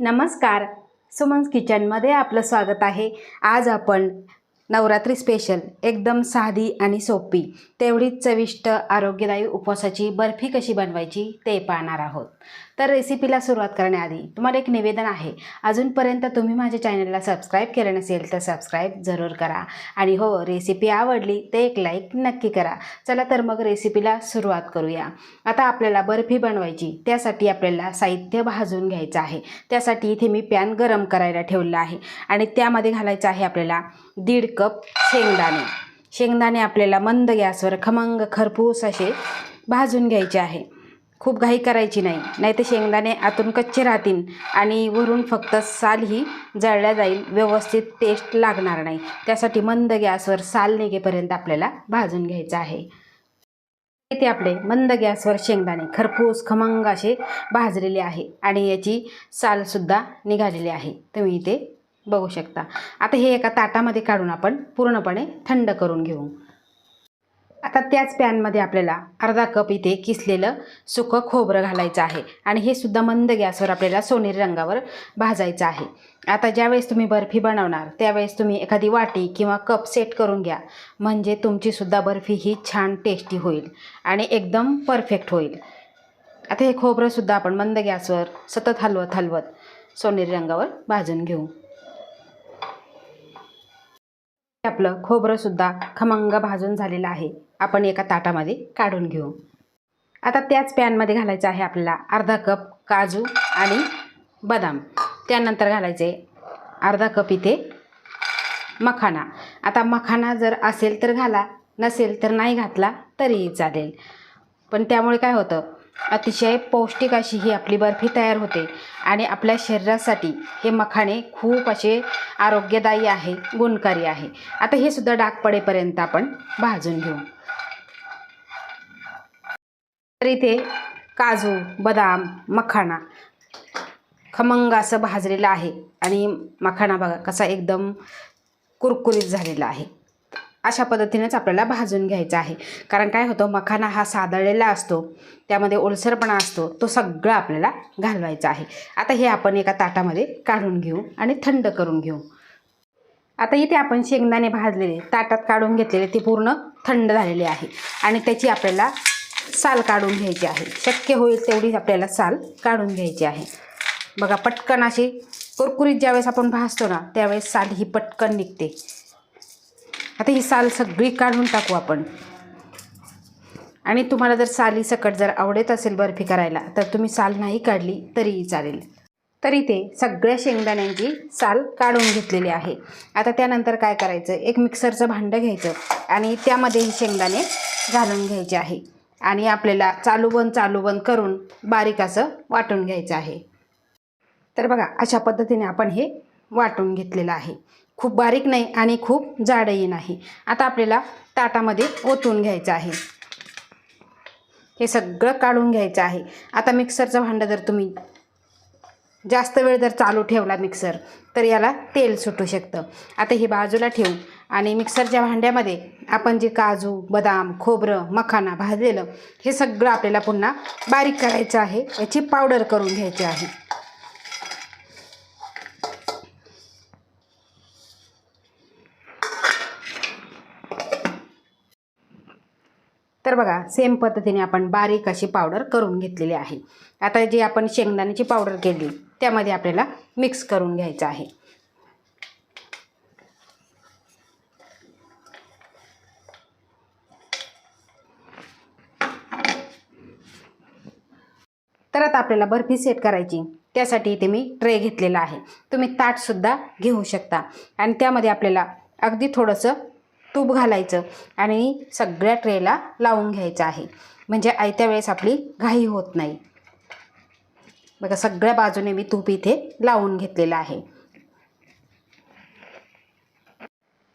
नमस्कार. सुमन्स किचनमध्ये आपलं स्वागत आहे. आज आपण नवरात्री स्पेशल एकदम साधी आणि सोपी तेवढीच चविष्ट आरोग्यदायी उपवासाची बर्फी कशी बनवायची ते पाहणार आहोत. तर रेसिपीला सुरुवात करण्याआधी तुम्हाला एक निवेदन आहे. अजूनपर्यंत तुम्ही माझ्या चॅनलला सबस्क्राईब केलं नसेल तर सबस्क्राईब जरूर करा. आणि हो रेसिपी आवडली तर एक लाईक नक्की करा. चला तर मग रेसिपीला सुरुवात करूया. आता आपल्याला बर्फी बनवायची. त्यासाठी आपल्याला साहित्य भाजून घ्यायचं आहे. त्यासाठी इथे मी पॅन गरम करायला ठेवलं आहे. आणि त्यामध्ये घालायचं आहे आपल्याला दीड कप शेंगदाणे. शेंगदाणे आपल्याला मंद गॅसवर खमंग खरपूस असे भाजून घ्यायचे आहे. खूप घाई करायची नाही. नाही तर शेंगदाणे आतून कच्चे राहतील आणि वरून फक्त साल ही जळल्या जाईल. व्यवस्थित टेस्ट लागणार नाही. त्यासाठी मंद गॅसवर साल निघेपर्यंत आपल्याला भाजून घ्यायचं आहे. इथे आपले मंद गॅसवर शेंगदाणे. खरपूस खमंग असे भाजलेले आहे आणि याची सालसुद्धा निघालेली आहे. तुम्ही इथे बघू शकता. आता हे एका ताटामध्ये काढून आपण पूर्णपणे थंड करून घेऊ. आता त्याच पॅनमध्ये आपल्याला अर्धा कप इथे किसलेलं सुकं खोबरं घालायचं आहे. आणि हे सुद्धा मंद गॅसवर आपल्याला सोनेरी रंगावर भाजायचं आहे. आता ज्यावेळेस तुम्ही बर्फी बनवणार त्यावेळेस तुम्ही एखादी वाटी किंवा कप सेट करून घ्या. म्हणजे तुमचीसुद्धा बर्फी ही छान टेस्टी होईल आणि एकदम परफेक्ट होईल. आता हे खोबरंसुद्धा आपण मंद गॅसवर सतत हलवत हलवत सोनेरी रंगावर भाजून घेऊ. आपलं खोबरंसुद्धा खमंग भाजून झालेलं आहे. आपण एका ताटामध्ये काढून घेऊ. आता त्याच पॅनमध्ये घालायचं आहे आपल्याला अर्धा कप काजू आणि बदाम. त्यानंतर घालायचे अर्धा कप इथे मखाना. आता मखाना जर असेल तर घाला नसेल तर नाही घातला तरीही चालेल. पण त्यामुळे काय होतं? अतिशय पौष्टिक अशी ही आपली बर्फी तयार होते. आणि आपल्या शरीरासाठी हे मखाणे खूप असे आरोग्यदायी आहे गुणकारी आहे. आता हे सुद्धा डाग पडेपर्यंत आपण भाजून घेऊ. तर इथे काजू बदाम मखाणा खमंग असं भाजलेलं आहे. आणि मखाणा बघा कसा एकदम कुरकुरीत झालेला आहे. अशा पद्धतीनेच आपल्याला भाजून घ्यायचा आहे. कारण काय होतं मखाना हा सादळलेला असतो त्यामध्ये ओलसरपणा असतो तो सगळा आपल्याला घालवायचा आहे. आता हे आपण एका ताटामध्ये काढून घेऊ आणि थंड करून घेऊ. आता इथे आपण शेंगदाणे भाजलेले ताटात काढून घेतलेले ते पूर्ण थंड झालेले आहे. आणि त्याची आपल्याला साल काढून घ्यायची आहे. शक्य होईल तेवढी आपल्याला साल काढून घ्यायची आहे. बघा पटकन अशी कुरकुरीत ज्यावेळेस आपण भाजतो ना त्यावेळेस साल ही पटकन निघते. आता ही साल सगळी काढून टाकू आपण. आणि तुम्हाला जर साली सकट जर आवडत असेल बर्फी करायला तर तुम्ही साल नाही काढली तरीही चालेल. तरी ते सगळ्या शेंगदाण्यांची साल काढून घेतलेली आहे. आता त्यानंतर काय करायचं? एक मिक्सरचं भांडं घ्यायचं आणि त्यामध्ये ही शेंगदाणे घालून घ्यायचे आहे. आणि आपल्याला चालू बंद चालू बंद करून बारीक असं वाटून घ्यायचं आहे. तर बघा अशा पद्धतीने आपण हे वाटून घेतलेलं आहे. खूप बारीक नाही आणि खूप जाडही नाही. आता आपल्याला ताटामध्ये ओतून घ्यायचं आहे. हे सगळं काढून घ्यायचं आहे. आता मिक्सरचं भांडं जर तुम्ही जास्त वेळ जर चालू ठेवला मिक्सर तर याला तेल सुटू शकतं. आता हे बाजूला ठेवून आणि मिक्सरच्या भांड्यामध्ये आपण जे काजू बदाम खोबरं मखाना भाजलेलं हे सगळं आपल्याला पुन्हा बारीक करायचं आहे. याची पावडर करून घ्यायची आहे. तर बघा सेम पद्धतीने आपण बारीक अशी पावडर करून घेतलेली आहे. आता जी आपण शेंगदाण्याची पावडर केली त्यामध्ये आपल्याला मिक्स करून घ्यायचं आहे. तर आता आपल्याला बर्फी सेट करायची. त्यासाठी इथे मी ट्रे घेतलेला आहे. तुम्ही ताटसुद्धा घेऊ शकता. आणि त्यामध्ये आपल्याला अगदी थोडंसं तूप घालायचं आणि सगळ्या ट्रेला लावून घ्यायचं आहे. म्हणजे आयत्या वेळेस आपली घाई होत नाही. बघा सगळ्या बाजूने मी तूप इथे लावून घेतलेलं आहे.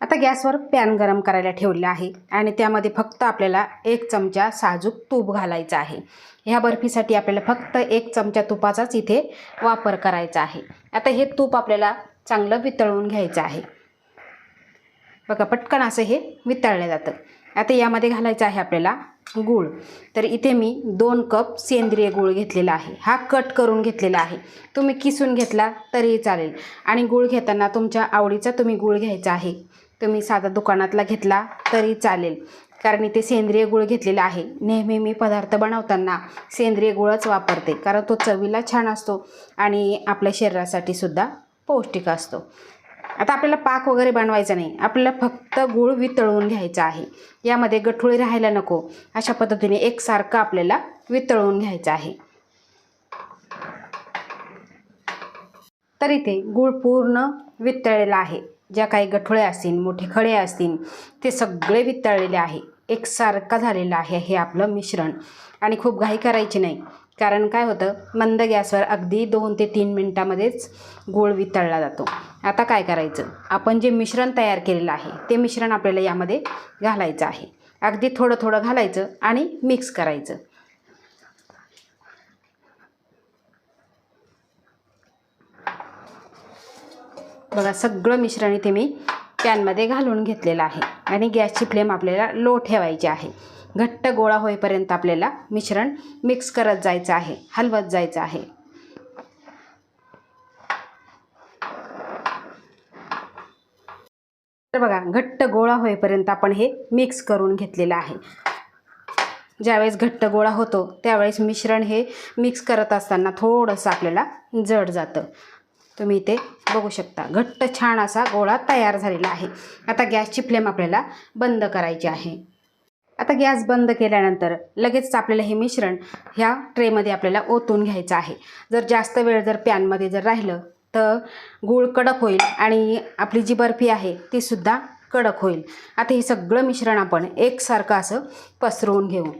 आता गॅसवर पॅन गरम करायला ठेवलेलं आहे आणि त्यामध्ये फक्त आपल्याला एक चमचा साजूक तूप घालायचं आहे. ह्या बर्फीसाठी आपल्याला फक्त एक चमचा तुपाचाच इथे वापर करायचा आहे. आता हे तूप आपल्याला चांगलं वितळवून घ्यायचं आहे. बघा पटकन असं हे वितळलं जातं. आता यामध्ये घालायचं आहे आपल्याला गूळ. तर इथे मी दोन कप सेंद्रिय गूळ घेतलेला आहे. हा कट करून घेतलेला आहे. तुम्ही किसून घेतला तरीही चालेल. आणि गूळ घेताना तुमच्या आवडीचा तुम्ही गूळ घ्यायचा आहे. तुम्ही साधा दुकानातला घेतला तरी चालेल. कारण इथे सेंद्रिय गूळ घेतलेला आहे. नेहमी मी पदार्थ बनवताना सेंद्रिय गूळच वापरते. कारण तो चवीला छान असतो आणि आपल्या शरीरासाठी सुद्धा पौष्टिक असतो. आता आपल्याला पाक वगैरे बनवायचा नाही. आपल्याला फक्त गूळ वितळवून घ्यायचा आहे. यामध्ये गठुळी राहायला नको. अशा पद्धतीने एकसारखं आपल्याला वितळवून घ्यायचं आहे. तर इथे गूळ पूर्ण वितळलेला आहे. ज्या काही गठुळे असतील मोठे खडे असतील ते सगळे वितळलेले आहे. एकसारखं झालेलं आहे हे आपलं मिश्रण. आणि खूप घाई करायची नाही. कारण काय होतं मंद गॅसवर अगदी दोन ते तीन मिनटामध्येच गूळ वितळला जातो. आता काय करायचं? आपण जे मिश्रण तयार केलेलं आहे ते मिश्रण आपल्याला यामध्ये घालायचं आहे. अगदी थोडं थोडं घालायचं आणि मिक्स करायचं. बघा सगळं मिश्रण इथे मी पॅनमध्ये घालून घेतलेलं आहे आणि गॅसची फ्लेम आपल्याला लो ठेवायची आहे. घट्ट गोळा होईपर्यंत आपल्याला मिश्रण मिक्स करत जायचं आहे हलवत जायचं आहे. तर बघा घट्ट गोळा होईपर्यंत आपण हे मिक्स करून घेतलेलं आहे. ज्यावेळेस घट्ट गोळा होतो त्यावेळेस मिश्रण हे मिक्स करत असताना थोडंसं आपल्याला जड जातं. तुम्ही इथे बघू शकता घट्ट छान असा गोळा तयार झालेला आहे. आता गॅसची फ्लेम आपल्याला बंद करायची आहे. आता गॅस बंद केल्यानंतर लगेच आपल्याला हे मिश्रण ह्या ट्रेमध्ये आपल्याला ओतून घ्यायचं आहे. जर जास्त वेळ जर पॅनमध्ये जर राहिलं तर गूळ कडक होईल आणि आपली जी बर्फी आहे तीसुद्धा कडक होईल. आता हे सगळं मिश्रण आपण एकसारखं असं पसरवून घेऊ.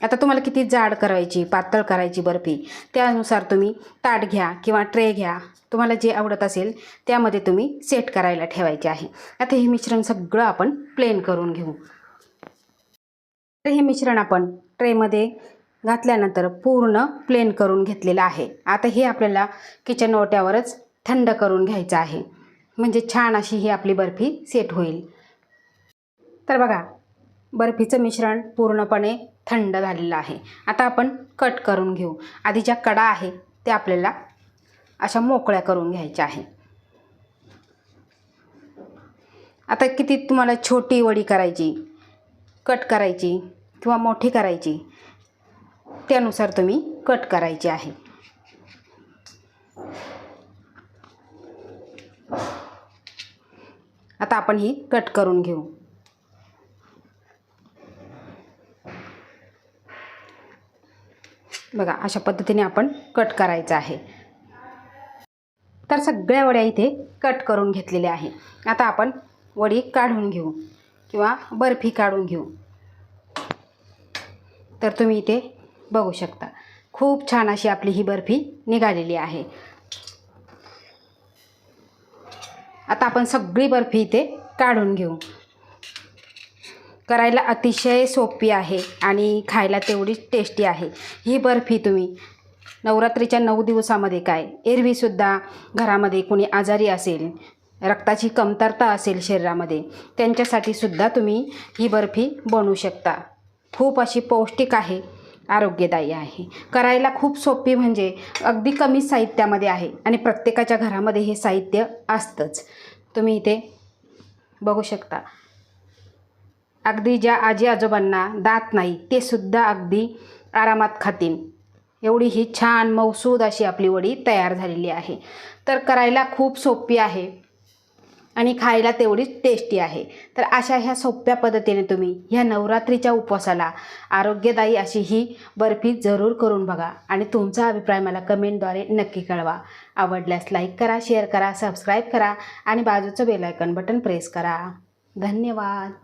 आता तुम्हाला किती जाड करायची पातळ करायची बर्फी त्यानुसार तुम्ही ताट घ्या किंवा ट्रे घ्या. तुम्हाला जे आवडत असेल त्यामध्ये तुम्ही सेट करायला ठेवायचे आहे. आता हे मिश्रण सगळं आपण प्लेन करून घेऊ. तर हे मिश्रण आपण ट्रेमध्ये घातल्यानंतर पूर्ण प्लेन करून घेतलेलं आहे. आता हे आपल्याला किचन ओट्यावरच थंड करून घ्यायचं आहे. म्हणजे छान अशी ही आपली बर्फी सेट होईल. तर बघा बर्फीचं मिश्रण पूर्णपणे थंड झालेलं आहे. आता आपण कट करून घेऊ. आधी ज्या कडा आहे त्या आपल्याला अशा मोकळ्या करून घ्यायच्या आहे. आता किती तुम्हाला छोटी वडी करायची कट करायची किंवा मोठी करायची त्यानुसार तुम्ही कट करायची आहे. आता आपण ही कट करून घेऊ. बघा अशा पद्धतीने आपण कट करायचं आहे. तर सगळ्या वड्या इथे कट करून घेतलेल्या आहे. आता आपण वडी काढून घेऊ. किंवा बर्फी काढून घेऊ. तर तुम्ही इथे बघू शकता. खूप छान अशी आपली ही बर्फी निघालेली आहे. आता आपण सगळी बर्फी इथे काढून घेऊ. करायला अतिशय सोपी आहे आणि खायला तेवढीच टेस्टी आहे. ही बर्फी तुम्ही नवरात्रीच्या नऊ दिवसामध्ये काय? एरवीसुद्धा घरामध्ये कोणी आजारी असेल रक्ताची कमतरता असेल शरीरामध्ये त्यांच्यासाठी सुद्धा तुम्ही ही बर्फी बनवू शकता. खूप अशी पौष्टिक आहे आरोग्यदायी आहे. करायला खूप सोपी म्हणजे अगदी कमी साहित्यामध्ये आहे आणि प्रत्येकाच्या घरामध्ये हे साहित्य असतंच. तुम्ही इथे बघू शकता. अगदी ज्या आजी आजोबांना दात नाही ते सुद्धा अगदी आरामात खातील. एवढी ही छान मौसूद अशी आपली वडी तयार झालेली आहे. तर करायला खूप सोपी आहे. आणि खायला तेवढीच टेस्टी आहे. तर अशा ह्या सोप्या पद्धतीने तुम्ही ह्या नवरात्रीच्या उपवासाला आरोग्यदायी अशी ही बर्फी जरूर करून बघा. आणि तुमचा अभिप्राय मला कमेंटद्वारे नक्की कळवा. आवडल्यास लाईक करा शेअर करा सबस्क्राईब करा आणि बाजूचं बेलायकन बटन प्रेस करा. धन्यवाद.